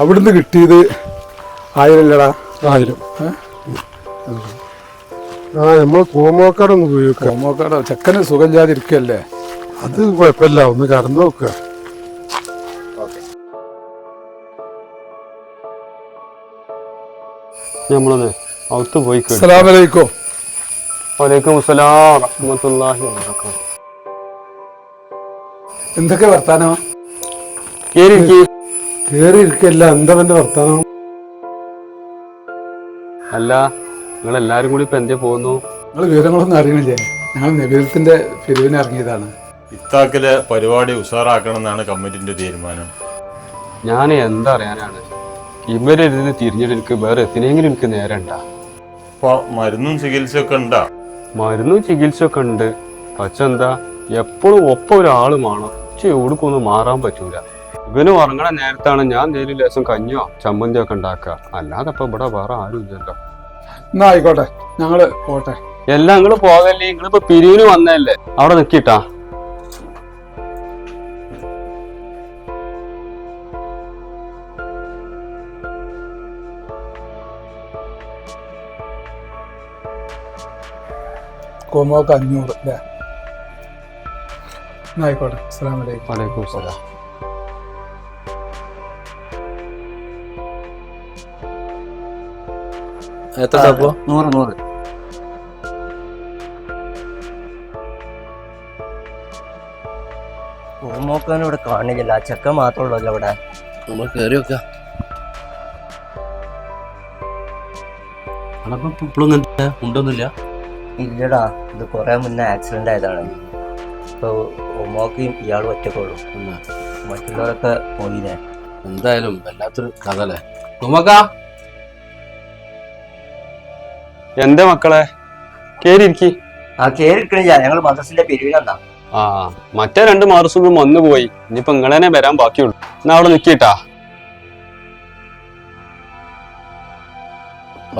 അവിടുന്ന് കിട്ടിയത് ആയിരം ആയിരല്ലടാ. ആയിരം? ആ നമ്മൾ കോമോക്കാടൊന്ന് ഒന്ന് ഉപയോഗിക്കാം. കോമോക്കാടോ? ചെക്കന് സുഖമില്ലാതിരിക്കല്ലേ അത് കുഴപ്പമില്ല ഒന്ന് കടന്നു നോക്കുക നമ്മളൊന്ന് അകത്ത് പോയി അസ്സലാമലൈക്കോ. വലൈക്കും അസ്സലാം റഹ്മത്തുള്ളാഹി വബറകാതുഹു. എന്തൊക്കെ വർത്താനോ? കേറിയിരിക്ക്. കേറി എന്തവന്റെ എന്താ എന്റെ വർത്താനം? അല്ല നിങ്ങൾ എല്ലാരും കൂടി ഇപ്പൊ എന്തേ പോകുന്നു? നിങ്ങൾ വിവരങ്ങളൊന്നും അറിയണില്ലേ? ഞങ്ങൾ നബീലത്തിന്റെ പിരിവിന് ഇറങ്ങിയതാണ്. ഇത്താക്കിലെ പരിപാടി ഉഷാറാക്കണം എന്നാണ് കമ്മിറ്റിന്റെ തീരുമാനം. ഞാൻ എന്താ അറിയാനാണ്? ഇവരിരുന്ന് തിരിഞ്ഞിട്ട് എനിക്ക് വേറെ എത്തിനെങ്കിലും എനിക്ക് നേരണ്ട. ഇപ്പൊ മരുന്നും ചികിത്സയൊക്കെ ഉണ്ടാ? മരുന്നും ചികിത്സയൊക്കെ ഉണ്ട്. പക്ഷെ എന്താ എപ്പോഴും ഒപ്പം ഒരാളും വേണം. എവിടേക്കൊന്നും മാറാൻ പറ്റൂല. ഇവന് ഉറങ്ങണ നേരത്താണ് ഞാൻ എന്തെങ്കിലും ലേശം കഞ്ഞോ ചമ്മന്തിയോ ഒക്കെ ഉണ്ടാക്കുക. അല്ലാതെ ഇപ്പൊ ഇവിടെ വേറെ ആരും ഇല്ലല്ലോ. എന്നാ ആയിക്കോട്ടെ ഞങ്ങൾ പോട്ടെ. എല്ലാം നിങ്ങൾ പോകല്ലേ നിങ്ങളിപ്പോ പിരിവിന് വന്നല്ലേ അവിടെ നിക്കിട്ടാ. കോമോക്ക് അഞ്ഞൂറ് അല്ലേ ആയിക്കോട്ടെ അസ്സലാമലൈക്കും വലൈക്കും സലാം എത്ര അപ്പോ നൂറ് നൂറ്. നോക്കാൻ ഇവിടെ കാണില്ല. ചക്ക മാത്രമുള്ളല്ലോ ഇവിടെ? നമ്മൾ കയറി വെക്കാം. ഇപ്പോഴും ഉണ്ടൊന്നുമില്ല. ഇല്ലടാ ഇത് കുറെ മുന്നേ ആക്സിഡന്റ് ആയതാണ്. ഇപ്പൊ ഉമ്മോക്കും ഇയാൾ ഒറ്റക്കുള്ളൂ. മറ്റുള്ളവരൊക്കെ പോയില്ലേ? എന്തായാലും വല്ലാത്തൊരു കഥ അല്ലേ? ഉമ്മക്ക! എന്റെ മക്കളെ കേറിയിരിക്കി. ആ കേറിക്കണില്ല ഞങ്ങൾ മദ്രസിന്റെ പിരിവിലാ ആ മറ്റേ രണ്ട് മാർസും വന്നു പോയി. ഇനിയിപ്പൊ ഇങ്ങളെന്നെ വരാൻ ബാക്കിയുള്ളൂ. എന്നാ അവിടെ നിക്കിട്ടാ.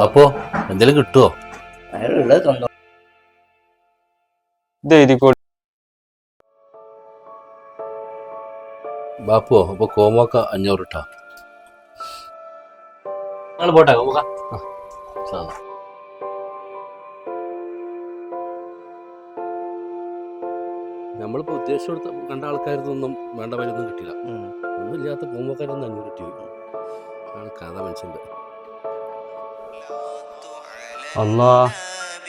അപ്പോ എന്തെങ്കിലും കിട്ടുവോ അയാളുള്ളത് സ്വന്തം ഇത് എഴുതിക്കോ. ബാപ്പോ അപ്പൊ കോമോക്ക അഞ്ഞൂറ് ഇട്ടാ. നിങ്ങൾ പോട്ടെ കോമോക്ക? സാധാ നമ്മളിപ്പോ ഉദ്ദേശിച്ചെടുത്ത കണ്ട ആൾക്കാരൊന്നും വേണ്ട വരൊന്നും കിട്ടില്ല ഉം. ഒന്നുമില്ലാത്ത പൂമ്പക്കാരൊന്നും അഞ്ഞൂറ് കിട്ടി ആണ് കഥ മനുഷ്യന്റെ. അല്ലാ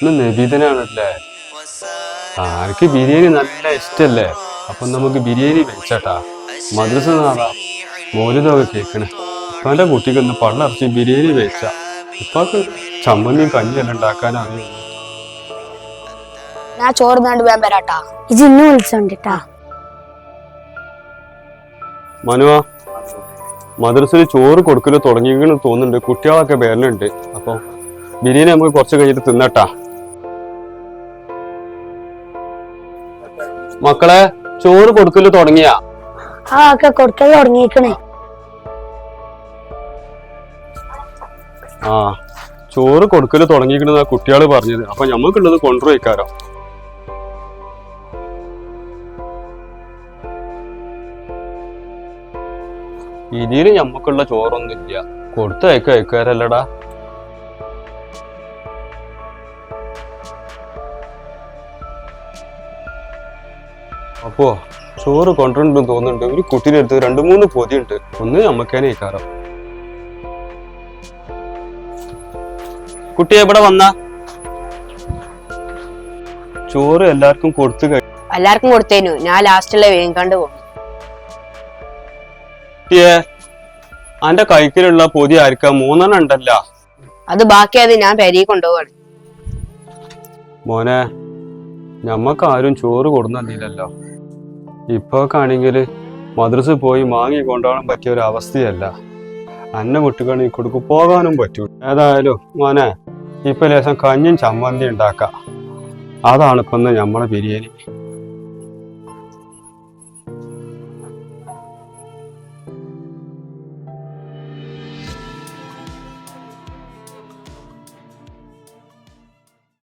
ഇന്ന് നബീതനാണല്ലേ ആർക്ക് ബിരിയാണി നല്ല ഇഷ്ടല്ലേ? അപ്പൊ നമുക്ക് ബിരിയാണി വെച്ചാട്ടാ. മദ്രസ നാളാ. മോരുതൊക്കെ കേക്കണേ. ഇപ്പാന്റെ കുട്ടിക്ക് ഒന്ന് പള്ളറച്ച് ബിരിയാണി വെച്ച. ഇപ്പാക്ക് ചമ്മന്തിയും കഞ്ഞിയെല്ലാം ഉണ്ടാക്കാൻ അറിയും ഞാൻ ചോറ് നാണ്ട് വേൻ വരാട്ടാ. ഇത് ഇന്ന് വിളിച്ചോണ്ടിട്ടാ. മനുവ മദ്രസയിൽ ചോറ് കൊടുക്കൽ തുടങ്ങിയെന്ന് തോന്നുന്നുണ്ട്. കുട്ടികളൊക്കെ വരലുണ്ട്. അപ്പൊ ബിരിയാണി നമുക്ക് കുറച്ച് കഴിഞ്ഞിട്ട് തിന്നട്ടാ. മക്കളെ ചോറ് കൊടുക്കൽ തുടങ്ങിയാ? ആ ഒക്കെ ആ ചോറ് കൊടുക്കൽ തുടങ്ങിയിരിക്കണെന്നാ കുട്ടികൾ പറഞ്ഞത്. അപ്പൊ ഞമ്മക്കുള്ളത് കൊണ്ടുപോയിക്കാരോ ഇതിൽ ഞമ്മക്കുള്ള ചോറൊന്നും ഇല്ല കൊടുത്ത് അയക്ക അയക്കാരല്ലടാ അപ്പോ ചോറ് കൊണ്ടുണ്ടെന്ന് തോന്നുന്നുണ്ട്. ഒരു കുട്ടീന്റെ അടുത്ത് രണ്ട് മൂന്ന് പൊതിയുണ്ട്. ഒന്ന് ഞമ്മക്കേനെ അയക്കാറോ? കുട്ടി എവിടെ വന്ന? ചോറ് എല്ലാവർക്കും കൊടുത്തു കഴിഞ്ഞു എല്ലാവർക്കും കൊടുത്തേനു. ഞാൻ ലാസ്റ്റ് വേഗം കണ്ടു പോകും. അന്റെ കൈക്കിലുള്ള പൊതി ആയിരിക്കാം മൂന്നെണ്ണം ഉണ്ടല്ല. അത് ബാക്കിയത് ഞാൻ പെരി കൊണ്ടുപോവാണ്. മോനെ ഞമ്മക്ക് ആരും ചോറ് കൊടുന്നില്ലല്ലോ ഇപ്പൊ ആണെങ്കിൽ മദ്രസ പോയി വാങ്ങി കൊണ്ടുപോകാൻ പറ്റിയ ഒരു അവസ്ഥയല്ല. അന്ന വിട്ടുകണി കൊടുക്കും പോകാനും പറ്റൂ. ഏതായാലും മോനെ ഇപ്പൊ ലേശം കഞ്ഞും ചമ്മന്തി ഉണ്ടാക്കാം. അതാണ് ഇപ്പൊ ഞമ്മളെ നമ്മളെ ബിരിയാണി.